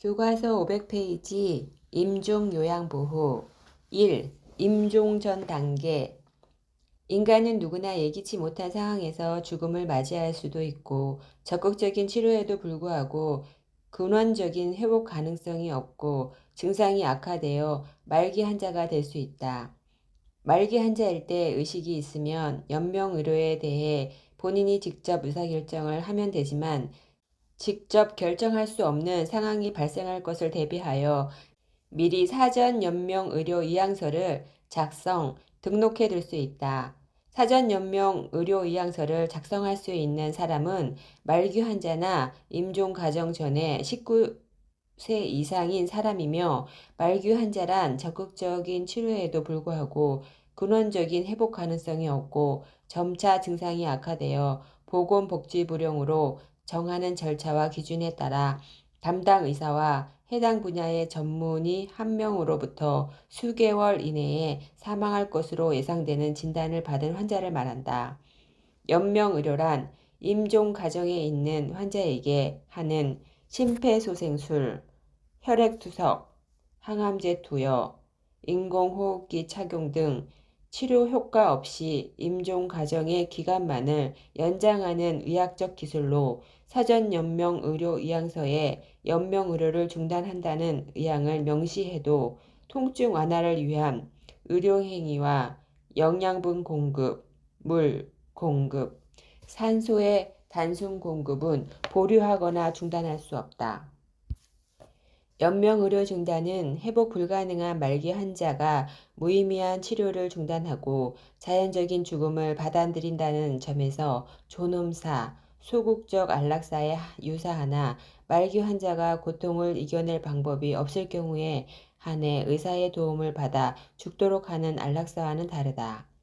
교과서 500페이지 임종 요양 보호 1. 임종 전 단계 인간은 누구나 예기치 못한 상황에서 죽음을 맞이할 수도 있고 적극적인 치료에도 불구하고 근원적인 회복 가능성이 없고 증상이 악화되어 말기 환자가 될 수 있다. 말기 환자일 때 의식이 있으면 연명의료에 대해 본인이 직접 의사결정을 하면 되지만 직접 결정할 수 없는 상황이 발생할 것을 대비하여 미리 사전 연명 의료 이양서를 작성, 등록해 둘 수 있다. 사전 연명 의료 이양서를 작성할 수 있는 사람은 말기 환자나 임종 가정 전에 19세 이상인 사람이며 말기 환자란 적극적인 치료에도 불구하고 근원적인 회복 가능성이 없고 점차 증상이 악화되어 보건복지부령으로 정하는 절차와 기준에 따라 담당 의사와 해당 분야의 전문의 한 명으로부터 수개월 이내에 사망할 것으로 예상되는 진단을 받은 환자를 말한다. 연명 의료란 임종 가정에 있는 환자에게 하는 심폐소생술, 혈액투석, 항암제 투여, 인공호흡기 착용 등 치료 효과 없이 임종 과정의 기간만을 연장하는 의학적 기술로 사전 연명 의료 의향서에 연명 의료를 중단한다는 의향을 명시해도 통증 완화를 위한 의료 행위와 영양분 공급, 물 공급, 산소의 단순 공급은 보류하거나 중단할 수 없다. 연명의료 중단은 회복 불가능한 말기 환자가 무의미한 치료를 중단하고 자연적인 죽음을 받아들인다는 점에서 존엄사, 소극적 안락사에 유사하나 말기 환자가 고통을 이겨낼 방법이 없을 경우에 한해 의사의 도움을 받아 죽도록 하는 안락사와는 다르다.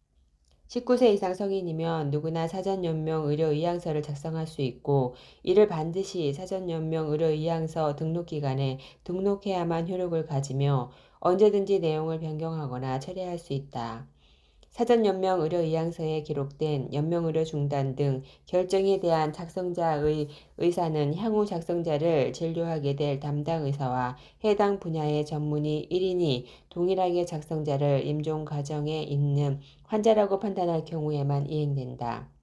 19세 이상 성인이면 누구나 사전연명 의료의향서를 작성할 수 있고 이를 반드시 사전연명 의료의향서 등록기간에 등록해야만 효력을 가지며 언제든지 내용을 변경하거나 처리할 수 있다. 사전연명 의료의향서에 기록된 연명의료 중단 등 결정에 대한 작성자의 의사는 향후 작성자를 진료하게 될 담당 의사와 해당 분야의 전문의 1인이 동일하게 작성자를 임종 과정에 있는 환자라고 판단할 경우에만 이행된다.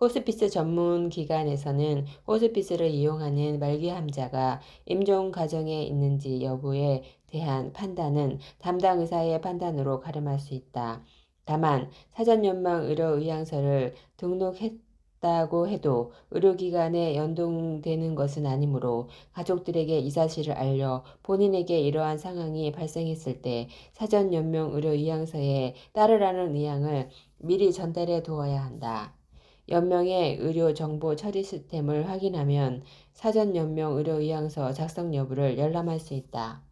호스피스 전문 기관에서는 호스피스를 이용하는 말기 환자가 임종 과정에 있는지 여부에 대한 판단은 담당 의사의 판단으로 가름할 수 있다. 다만 사전연방 의료 의향서를 등록했다고 해도 의료기관에 연동되는 것은 아니므로 가족들에게 이 사실을 알려 본인에게 이러한 상황이 발생했을 때 사전연명 의료 의향서에 따르라는 의향을 미리 전달해 두어야 한다. 연명의 의료 정보 처리 시스템을 확인하면 사전 연명 의료 의향서 작성 여부를 열람할 수 있다.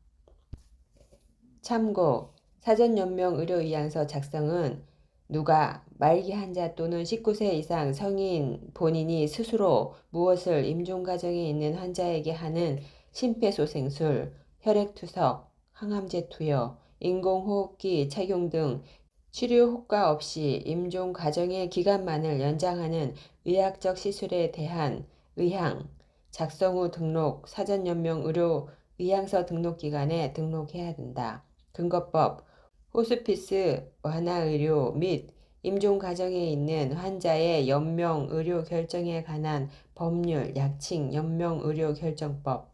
참고 사전 연명 의료 의향서 작성은 누가 말기 환자 또는 19세 이상 성인 본인이 스스로 무엇을 임종 과정에 있는 환자에게 하는 심폐소생술, 혈액투석, 항암제 투여, 인공호흡기 착용 등 치료 효과 없이 임종 과정의 기간만을 연장하는 의학적 시술에 대한 의향, 작성 후 등록, 사전연명 의료 의향서 등록기관에 등록해야 된다. 근거법, 호스피스 완화의료 및 임종 과정에 있는 환자의 연명 의료 결정에 관한 법률 약칭 연명 의료 결정법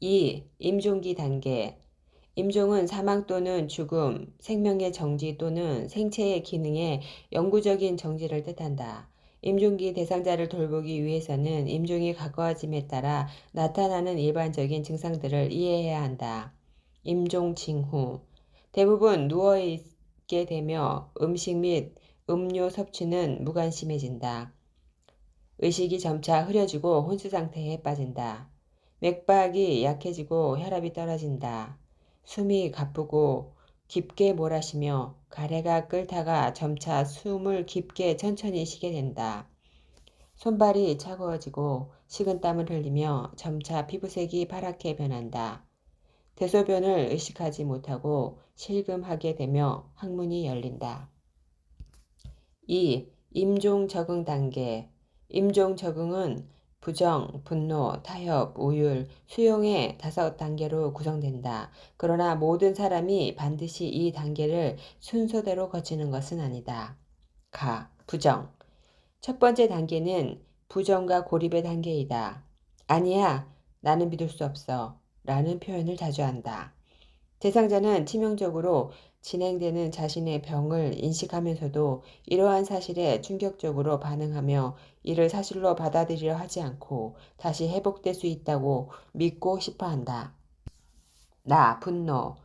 2. 임종기 단계 임종은 사망 또는 죽음, 생명의 정지 또는 생체의 기능의 영구적인 정지를 뜻한다. 임종기 대상자를 돌보기 위해서는 임종이 가까워짐에 따라 나타나는 일반적인 증상들을 이해해야 한다. 임종 징후 대부분 누워 있게 되며 음식 및 음료 섭취는 무관심해진다. 의식이 점차 흐려지고 혼수 상태에 빠진다. 맥박이 약해지고 혈압이 떨어진다. 숨이 가쁘고 깊게 몰아쉬며 가래가 끓다가 점차 숨을 깊게 천천히 쉬게 된다. 손발이 차가워지고 식은 땀을 흘리며 점차 피부색이 파랗게 변한다. 대소변을 의식하지 못하고 실금하게 되며 항문이 열린다. 2. 임종 적응 단계 임종 적응은 부정, 분노, 타협, 우율, 수용의 다섯 단계로 구성된다. 그러나 모든 사람이 반드시 이 단계를 순서대로 거치는 것은 아니다. 가, 부정. 첫 번째 단계는 부정과 고립의 단계이다. 아니야, 나는 믿을 수 없어. 라는 표현을 자주 한다. 대상자는 치명적으로 진행되는 자신의 병을 인식하면서도 이러한 사실에 충격적으로 반응하며 이를 사실로 받아들이려 하지 않고 다시 회복될 수 있다고 믿고 싶어 한다. 나, 분노.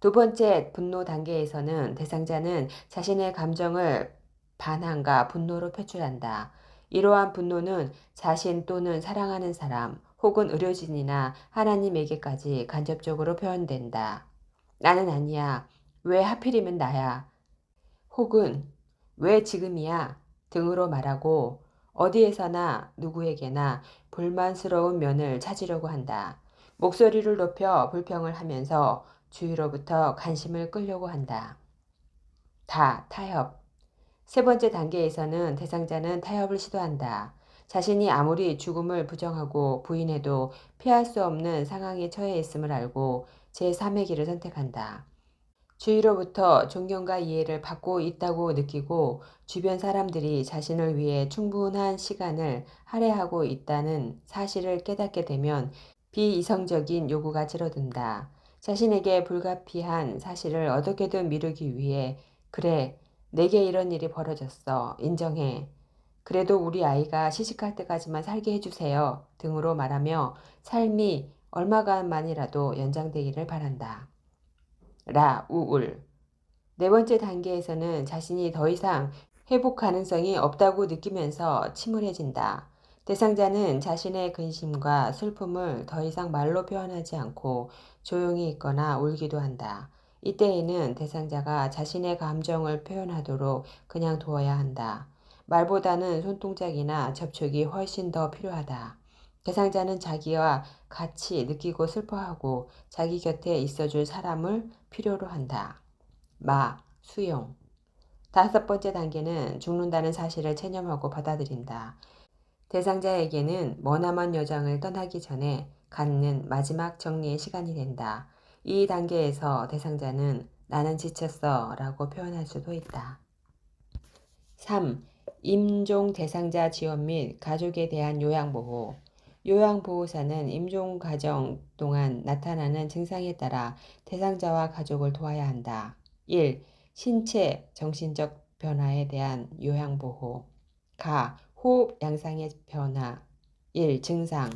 두 번째 분노 단계에서는 대상자는 자신의 감정을 반항과 분노로 표출한다. 이러한 분노는 자신 또는 사랑하는 사람 혹은 의료진이나 하나님에게까지 간접적으로 표현된다. 나는 아니야. 왜 하필이면 나야? 혹은 왜 지금이야? 등으로 말하고 어디에서나 누구에게나 불만스러운 면을 찾으려고 한다. 목소리를 높여 불평을 하면서 주위로부터 관심을 끌려고 한다. 다 타협. 세 번째 단계에서는 대상자는 타협을 시도한다. 자신이 아무리 죽음을 부정하고 부인해도 피할 수 없는 상황에 처해 있음을 알고 제3의 길을 선택한다. 주위로부터 존경과 이해를 받고 있다고 느끼고 주변 사람들이 자신을 위해 충분한 시간을 할애하고 있다는 사실을 깨닫게 되면 비이성적인 요구가 줄어든다. 자신에게 불가피한 사실을 어떻게든 미루기 위해 그래, 내게 이런 일이 벌어졌어. 인정해. 그래도 우리 아이가 시집갈 때까지만 살게 해주세요. 등으로 말하며 삶이 얼마간만이라도 연장되기를 바란다. 라, 우울. 네 번째 단계에서는 자신이 더 이상 회복 가능성이 없다고 느끼면서 침울해진다. 대상자는 자신의 근심과 슬픔을 더 이상 말로 표현하지 않고 조용히 있거나 울기도 한다. 이때에는 대상자가 자신의 감정을 표현하도록 그냥 두어야 한다. 말보다는 손동작이나 접촉이 훨씬 더 필요하다. 대상자는 자기와 같이 느끼고 슬퍼하고 자기 곁에 있어줄 사람을 필요로 한다. 마, 수용. 다섯 번째 단계는 죽는다는 사실을 체념하고 받아들인다. 대상자에게는 머나먼 여정을 떠나기 전에 갖는 마지막 정리의 시간이 된다. 이 단계에서 대상자는 나는 지쳤어 라고 표현할 수도 있다. 3. 임종 대상자 지원 및 가족에 대한 요양보호. 요양보호사는 임종 과정 동안 나타나는 증상에 따라 대상자와 가족을 도와야 한다. 1. 신체, 정신적 변화에 대한 요양보호. 가, 호흡 양상의 변화. 1. 증상.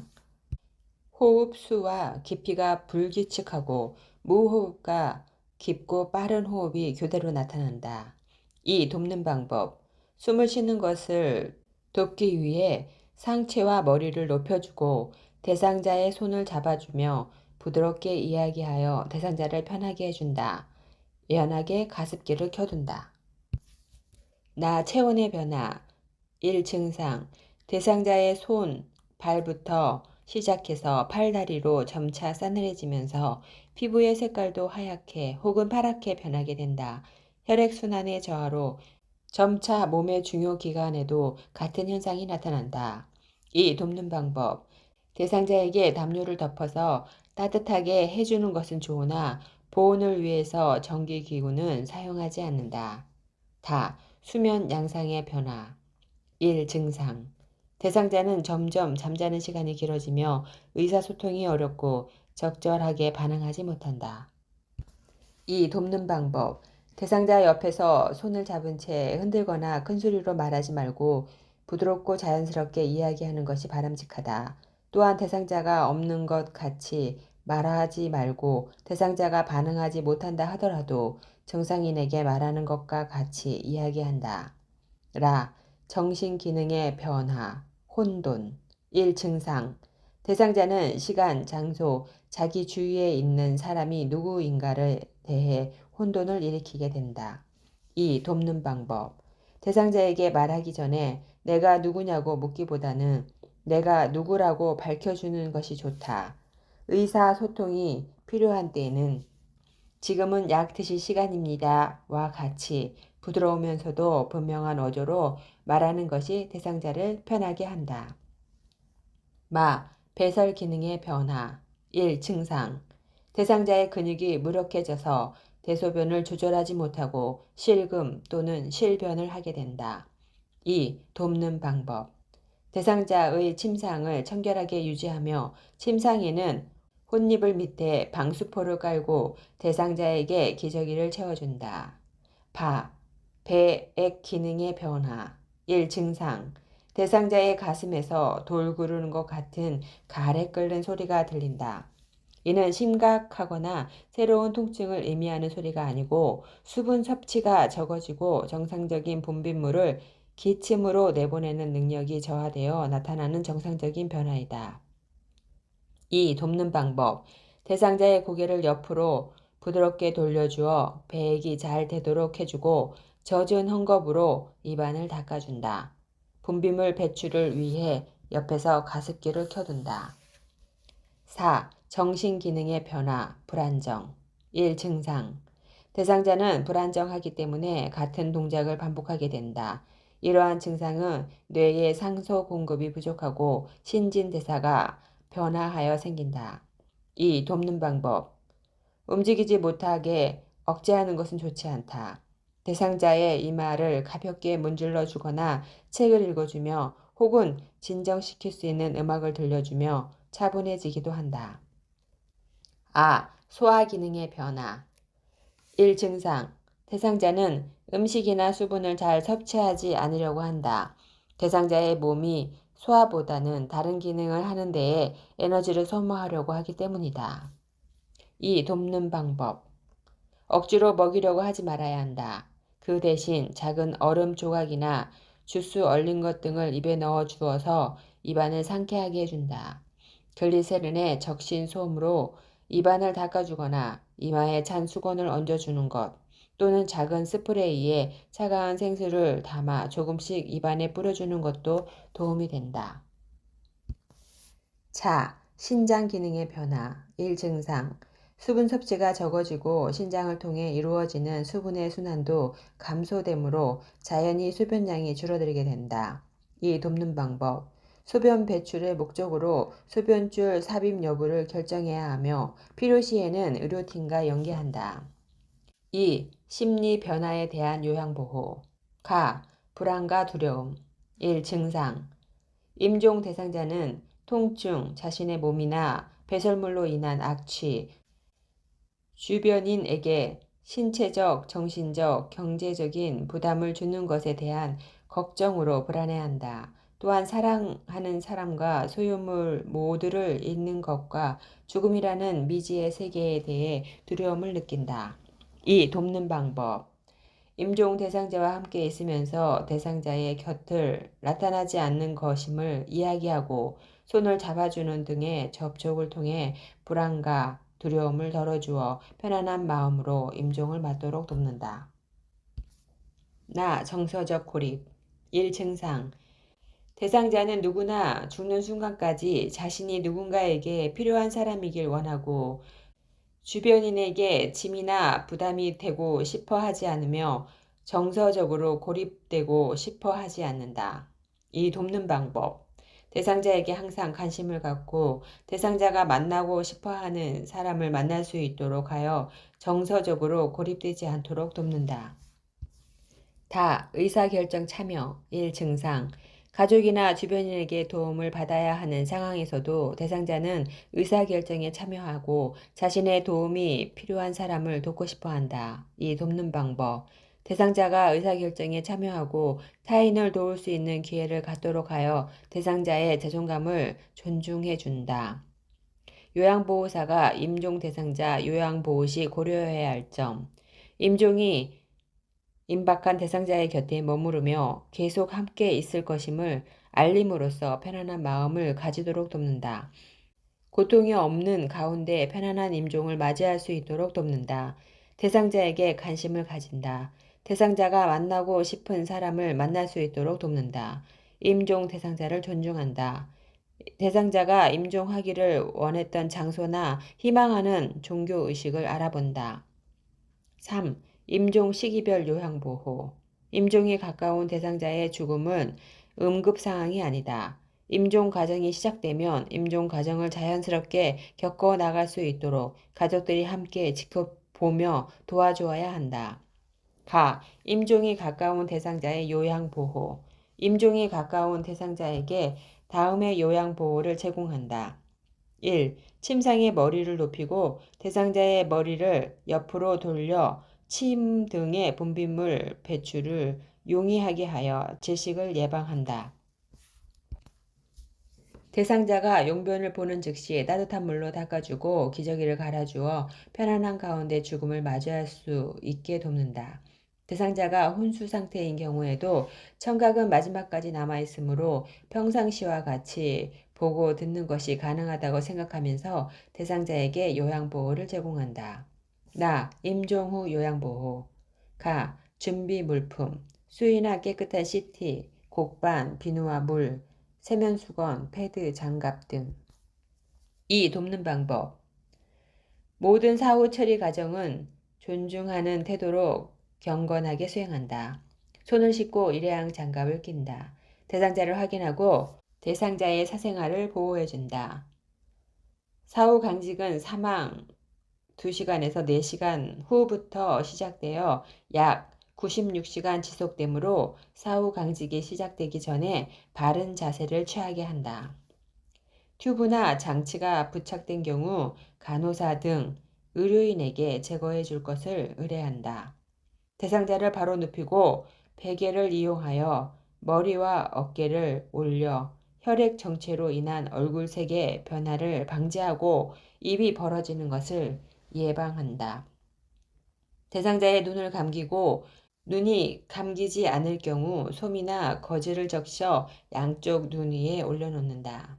호흡 수와 깊이가 불규칙하고 무호흡과 깊고 빠른 호흡이 교대로 나타난다. 2. 돕는 방법. 숨을 쉬는 것을 돕기 위해 상체와 머리를 높여주고 대상자의 손을 잡아주며 부드럽게 이야기하여 대상자를 편하게 해준다. 연하게 가습기를 켜둔다. 나 체온의 변화 1. 증상 대상자의 손, 발부터 시작해서 팔다리로 점차 싸늘해지면서 피부의 색깔도 하얗게 혹은 파랗게 변하게 된다. 혈액순환의 저하로 점차 몸의 중요 기관에도 같은 현상이 나타난다. 이 돕는 방법. 대상자에게 담요를 덮어서 따뜻하게 해주는 것은 좋으나 보온을 위해서 전기기구는 사용하지 않는다. 다. 수면 양상의 변화. 1. 증상. 대상자는 점점 잠자는 시간이 길어지며 의사소통이 어렵고 적절하게 반응하지 못한다. 2. 돕는 방법. 대상자 옆에서 손을 잡은 채 흔들거나 큰 소리로 말하지 말고 부드럽고 자연스럽게 이야기하는 것이 바람직하다. 또한 대상자가 없는 것 같이 말하지 말고 대상자가 반응하지 못한다 하더라도 정상인에게 말하는 것과 같이 이야기한다. 라. 정신 기능의 변화, 혼돈, 1. 증상. 대상자는 시간, 장소, 자기 주위에 있는 사람이 누구인가를 대해 혼돈을 일으키게 된다. 2. 돕는 방법. 대상자에게 말하기 전에 내가 누구냐고 묻기보다는 내가 누구라고 밝혀주는 것이 좋다. 의사소통이 필요한 때에는 지금은 약 드실 시간입니다. 와 같이 부드러우면서도 분명한 어조로 말하는 것이 대상자를 편하게 한다. 마. 배설 기능의 변화 1. 증상 대상자의 근육이 무력해져서 대소변을 조절하지 못하고 실금 또는 실변을 하게 된다. 2. 돕는 방법 대상자의 침상을 청결하게 유지하며 침상에는 혼니불 밑에 방수포를 깔고 대상자에게 기저귀를 채워준다. 바, 배액 기능의 변화 1. 증상 대상자의 가슴에서 돌 구르는 것 같은 가래 끓는 소리가 들린다. 이는 심각하거나 새로운 통증을 의미하는 소리가 아니고 수분 섭취가 적어지고 정상적인 분비물을 기침으로 내보내는 능력이 저하되어 나타나는 정상적인 변화이다. 2. 돕는 방법. 대상자의 고개를 옆으로 부드럽게 돌려주어 배액이 잘 되도록 해주고 젖은 헝겊으로 입안을 닦아준다. 분비물 배출을 위해 옆에서 가습기를 켜둔다. 4. 정신 기능의 변화, 불안정. 1. 증상. 대상자는 불안정하기 때문에 같은 동작을 반복하게 된다. 이러한 증상은 뇌의 상소 공급이 부족하고 신진대사가 변화하여 생긴다. 2. 돕는 방법. 움직이지 못하게 억제하는 것은 좋지 않다. 대상자의 이마를 가볍게 문질러 주거나 책을 읽어주며 혹은 진정시킬 수 있는 음악을 들려주며 차분해지기도 한다. 아. 소화 기능의 변화 1. 증상 대상자는 음식이나 수분을 잘 섭취하지 않으려고 한다. 대상자의 몸이 소화보다는 다른 기능을 하는 데에 에너지를 소모하려고 하기 때문이다. 2. 돕는 방법 억지로 먹이려고 하지 말아야 한다. 그 대신 작은 얼음 조각이나 주스 얼린 것 등을 입에 넣어 주어서 입안을 상쾌하게 해준다. 글리세린의 적신 솜으로 입안을 닦아주거나 이마에 찬 수건을 얹어주는 것 또는 작은 스프레이에 차가운 생수를 담아 조금씩 입안에 뿌려주는 것도 도움이 된다. 차, 신장 기능의 변화 1. 증상 수분 섭취가 적어지고 신장을 통해 이루어지는 수분의 순환도 감소되므로 자연히 소변량이 줄어들게 된다. 이 돕는 방법. 소변 배출의 목적으로 소변줄 삽입 여부를 결정해야 하며 필요시에는 의료팀과 연계한다. 2. 심리 변화에 대한 요양 보호. 가. 불안과 두려움. 1. 증상. 임종 대상자는 통증, 자신의 몸이나 배설물로 인한 악취, 주변인에게 신체적, 정신적, 경제적인 부담을 주는 것에 대한 걱정으로 불안해한다. 또한 사랑하는 사람과 소유물 모두를 잃는 것과 죽음이라는 미지의 세계에 대해 두려움을 느낀다. 2. 돕는 방법. 임종 대상자와 함께 있으면서 대상자의 곁을 나타나지 않는 것임을 이야기하고 손을 잡아주는 등의 접촉을 통해 불안과 두려움을 덜어주어 편안한 마음으로 임종을 맞도록 돕는다. 나 정서적 고립 1. 증상 대상자는 누구나 죽는 순간까지 자신이 누군가에게 필요한 사람이길 원하고 주변인에게 짐이나 부담이 되고 싶어 하지 않으며 정서적으로 고립되고 싶어 하지 않는다. 이 돕는 방법. 대상자에게 항상 관심을 갖고 대상자가 만나고 싶어 하는 사람을 만날 수 있도록 하여 정서적으로 고립되지 않도록 돕는다. 다 의사결정 참여 1. 증상 가족이나 주변인에게 도움을 받아야 하는 상황에서도 대상자는 의사결정에 참여하고 자신의 도움이 필요한 사람을 돕고 싶어 한다. 이 돕는 방법. 대상자가 의사결정에 참여하고 타인을 도울 수 있는 기회를 갖도록 하여 대상자의 자존감을 존중해 준다. 요양보호사가 임종 대상자 요양보호 시 고려해야 할 점. 임종이 임박한 대상자의 곁에 머무르며 계속 함께 있을 것임을 알림으로써 편안한 마음을 가지도록 돕는다. 고통이 없는 가운데 편안한 임종을 맞이할 수 있도록 돕는다. 대상자에게 관심을 가진다. 대상자가 만나고 싶은 사람을 만날 수 있도록 돕는다. 임종 대상자를 존중한다. 대상자가 임종하기를 원했던 장소나 희망하는 종교 의식을 알아본다. 3. 임종 시기별 요양 보호. 임종이 가까운 대상자의 죽음은 응급 상황이 아니다. 임종 과정이 시작되면 임종 과정을 자연스럽게 겪어 나갈 수 있도록 가족들이 함께 지켜보며 도와주어야 한다. 가. 임종이 가까운 대상자의 요양 보호. 임종이 가까운 대상자에게 다음의 요양 보호를 제공한다. 1. 침상의 머리를 높이고 대상자의 머리를 옆으로 돌려 침 등의 분비물 배출을 용이하게 하여 질식을 예방한다. 대상자가 용변을 보는 즉시 따뜻한 물로 닦아주고 기저귀를 갈아주어 편안한 가운데 죽음을 맞이할 수 있게 돕는다. 대상자가 혼수 상태인 경우에도 청각은 마지막까지 남아있으므로 평상시와 같이 보고 듣는 것이 가능하다고 생각하면서 대상자에게 요양보호를 제공한다. 나, 임종 후 요양보호. 가, 준비 물품. 수의나 깨끗한 CT, 곡반, 비누와 물, 세면수건, 패드, 장갑 등. 2. 돕는 방법. 모든 사후 처리 과정은 존중하는 태도로 경건하게 수행한다. 손을 씻고 일회용 장갑을 낀다. 대상자를 확인하고 대상자의 사생활을 보호해준다. 사후 강직은 사망 2시간에서 4시간 후부터 시작되어 약 96시간 지속되므로 사후 강직이 시작되기 전에 바른 자세를 취하게 한다. 튜브나 장치가 부착된 경우 간호사 등 의료인에게 제거해 줄 것을 의뢰한다. 대상자를 바로 눕히고 베개를 이용하여 머리와 어깨를 올려 혈액 정체로 인한 얼굴 색의 변화를 방지하고 입이 벌어지는 것을 예방한다. 대상자의 눈을 감기고 눈이 감기지 않을 경우 솜이나 거즈를 적셔 양쪽 눈 위에 올려놓는다.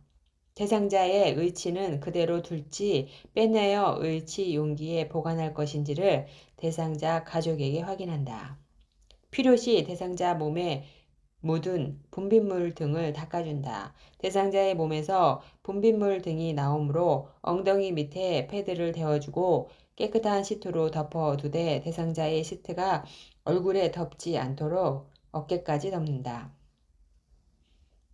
대상자의 의치는 그대로 둘지 빼내어 의치 용기에 보관할 것인지를 대상자 가족에게 확인한다. 필요시 대상자 몸에 묻은 분비물 등을 닦아준다. 대상자의 몸에서 분비물 등이 나오므로 엉덩이 밑에 패드를 대어주고 깨끗한 시트로 덮어두되 대상자의 시트가 얼굴에 덮지 않도록 어깨까지 덮는다.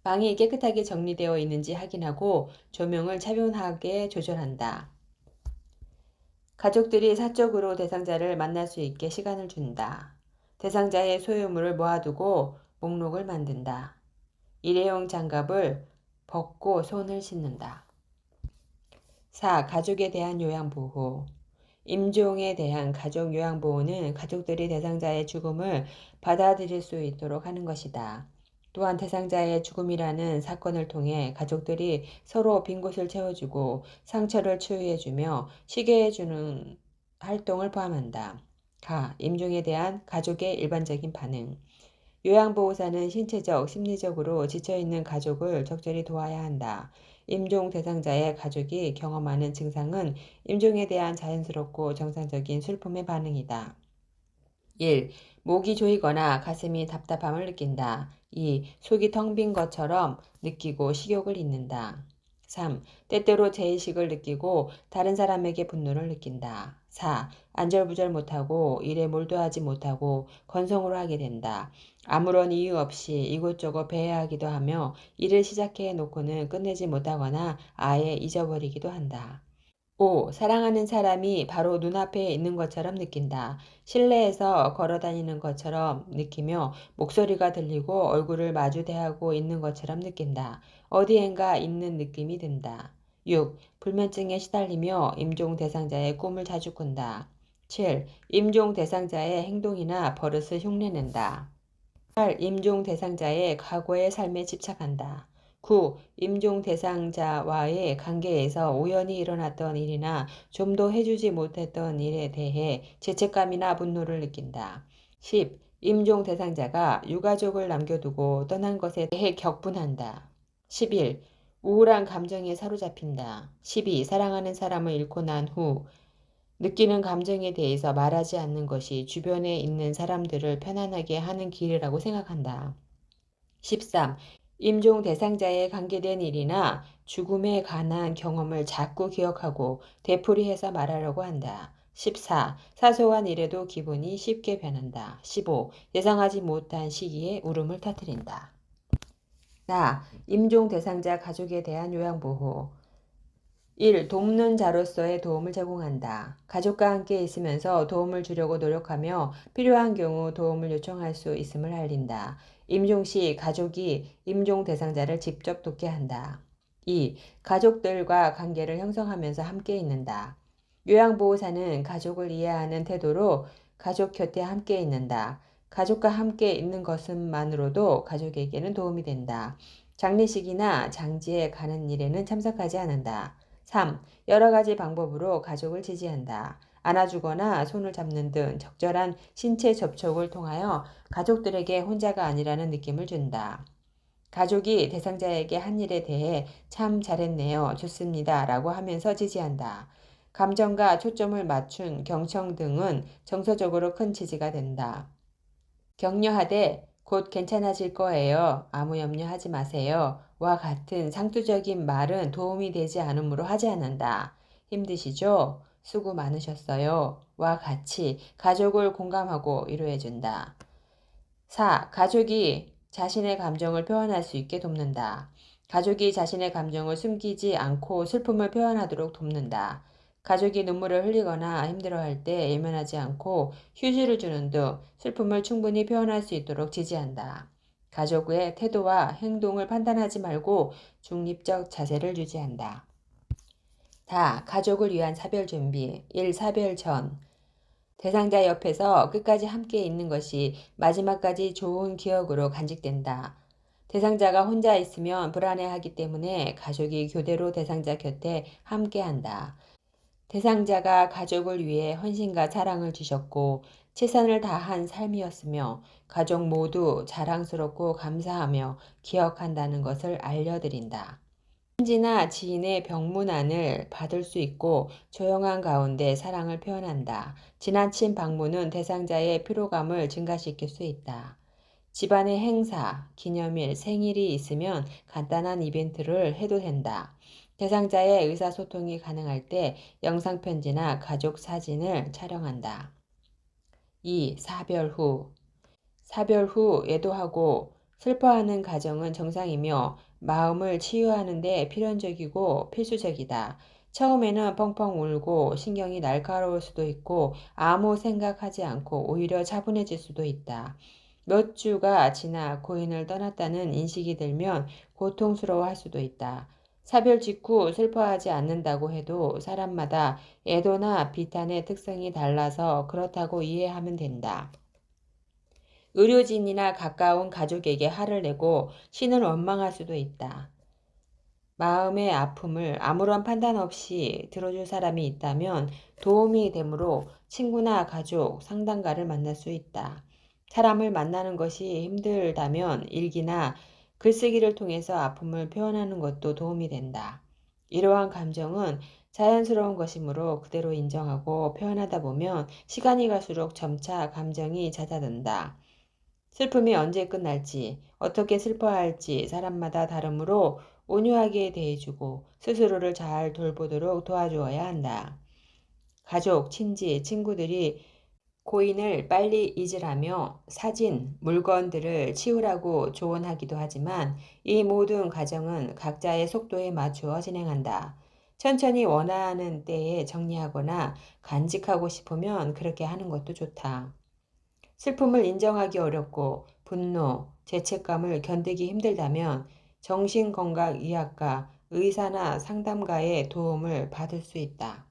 방이 깨끗하게 정리되어 있는지 확인하고 조명을 차분하게 조절한다. 가족들이 사적으로 대상자를 만날 수 있게 시간을 준다. 대상자의 소유물을 모아두고 목록을 만든다. 일회용 장갑을 벗고 손을 씻는다. 4. 가족에 대한 요양보호 임종에 대한 가족 요양보호는 가족들이 대상자의 죽음을 받아들일 수 있도록 하는 것이다. 또한 대상자의 죽음이라는 사건을 통해 가족들이 서로 빈 곳을 채워주고 상처를 치유해주며 쉬게 해주는 활동을 포함한다. 가. 임종에 대한 가족의 일반적인 반응 요양보호사는 신체적, 심리적으로 지쳐있는 가족을 적절히 도와야 한다. 임종 대상자의 가족이 경험하는 증상은 임종에 대한 자연스럽고 정상적인 슬픔의 반응이다. 1. 목이 조이거나 가슴이 답답함을 느낀다. 2. 속이 텅 빈 것처럼 느끼고 식욕을 잇는다. 3. 때때로 죄의식을 느끼고 다른 사람에게 분노를 느낀다. 4. 안절부절 못하고 일에 몰두하지 못하고 건성으로 하게 된다. 아무런 이유 없이 이곳저곳 배회하기도 하며 일을 시작해 놓고는 끝내지 못하거나 아예 잊어버리기도 한다. 5. 사랑하는 사람이 바로 눈앞에 있는 것처럼 느낀다. 실내에서 걸어 다니는 것처럼 느끼며 목소리가 들리고 얼굴을 마주 대하고 있는 것처럼 느낀다. 어디엔가 있는 느낌이 든다. 6. 불면증에 시달리며 임종 대상자의 꿈을 자주 꾼다. 7. 임종 대상자의 행동이나 버릇을 흉내낸다. 8. 임종 대상자의 과거의 삶에 집착한다. 9. 임종 대상자와의 관계에서 우연히 일어났던 일이나 좀 더 해주지 못했던 일에 대해 죄책감이나 분노를 느낀다. 10. 임종 대상자가 유가족을 남겨두고 떠난 것에 대해 격분한다. 11. 우울한 감정에 사로잡힌다. 12. 사랑하는 사람을 잃고 난 후 느끼는 감정에 대해서 말하지 않는 것이 주변에 있는 사람들을 편안하게 하는 길이라고 생각한다. 13. 임종 대상자에 관계된 일이나 죽음에 관한 경험을 자꾸 기억하고 되풀이해서 말하려고 한다. 14. 사소한 일에도 기분이 쉽게 변한다. 15. 예상하지 못한 시기에 울음을 터뜨린다. 4. 임종 대상자 가족에 대한 요양보호 1. 돕는 자로서의 도움을 제공한다. 가족과 함께 있으면서 도움을 주려고 노력하며 필요한 경우 도움을 요청할 수 있음을 알린다. 임종 시 가족이 임종 대상자를 직접 돕게 한다. 2. 가족들과 관계를 형성하면서 함께 있는다. 요양보호사는 가족을 이해하는 태도로 가족 곁에 함께 있는다. 가족과 함께 있는 것만으로도 가족에게는 도움이 된다. 장례식이나 장지에 가는 일에는 참석하지 않는다. 3. 여러 가지 방법으로 가족을 지지한다. 안아주거나 손을 잡는 등 적절한 신체 접촉을 통하여 가족들에게 혼자가 아니라는 느낌을 준다. 가족이 대상자에게 한 일에 대해 참 잘했네요. 좋습니다. 라고 하면서 지지한다. 감정과 초점을 맞춘 경청 등은 정서적으로 큰 지지가 된다. 격려하되 곧 괜찮아질 거예요. 아무 염려하지 마세요. 와 같은 상투적인 말은 도움이 되지 않으므로 하지 않는다. 힘드시죠? 수고 많으셨어요. 와 같이 가족을 공감하고 위로해준다. 4. 가족이 자신의 감정을 표현할 수 있게 돕는다. 가족이 자신의 감정을 숨기지 않고 슬픔을 표현하도록 돕는다. 가족이 눈물을 흘리거나 힘들어할 때 예면하지 않고 휴지를 주는 등 슬픔을 충분히 표현할 수 있도록 지지한다. 가족의 태도와 행동을 판단하지 말고 중립적 자세를 유지한다. 다 가족을 위한 사별 준비 1. 사별 전 대상자 옆에서 끝까지 함께 있는 것이 마지막까지 좋은 기억으로 간직된다. 대상자가 혼자 있으면 불안해하기 때문에 가족이 교대로 대상자 곁에 함께한다. 대상자가 가족을 위해 헌신과 사랑을 주셨고 최선을 다한 삶이었으며 가족 모두 자랑스럽고 감사하며 기억한다는 것을 알려드린다. 친지나 지인의 병문안을 받을 수 있고 조용한 가운데 사랑을 표현한다. 지나친 방문은 대상자의 피로감을 증가시킬 수 있다. 집안의 행사, 기념일, 생일이 있으면 간단한 이벤트를 해도 된다. 대상자의 의사소통이 가능할 때 영상편지나 가족 사진을 촬영한다. 2. 사별 후 사별 후 애도하고 슬퍼하는 가정은 정상이며 마음을 치유하는 데 필연적이고 필수적이다. 처음에는 펑펑 울고 신경이 날카로울 수도 있고 아무 생각하지 않고 오히려 차분해질 수도 있다. 몇 주가 지나 고인을 떠났다는 인식이 들면 고통스러워 할 수도 있다. 사별 직후 슬퍼하지 않는다고 해도 사람마다 애도나 비탄의 특성이 달라서 그렇다고 이해하면 된다. 의료진이나 가까운 가족에게 화를 내고 신을 원망할 수도 있다. 마음의 아픔을 아무런 판단 없이 들어줄 사람이 있다면 도움이 되므로 친구나 가족, 상담가를 만날 수 있다. 사람을 만나는 것이 힘들다면 일기나 글쓰기를 통해서 아픔을 표현하는 것도 도움이 된다. 이러한 감정은 자연스러운 것이므로 그대로 인정하고 표현하다 보면 시간이 갈수록 점차 감정이 잦아든다. 슬픔이 언제 끝날지, 어떻게 슬퍼할지 사람마다 다르므로 온유하게 대해주고 스스로를 잘 돌보도록 도와주어야 한다. 가족, 친지, 친구들이 고인을 빨리 잊으라며 사진, 물건들을 치우라고 조언하기도 하지만 이 모든 과정은 각자의 속도에 맞추어 진행한다. 천천히 원하는 때에 정리하거나 간직하고 싶으면 그렇게 하는 것도 좋다. 슬픔을 인정하기 어렵고 분노, 죄책감을 견디기 힘들다면 정신건강의학과 의사나 상담가의 도움을 받을 수 있다.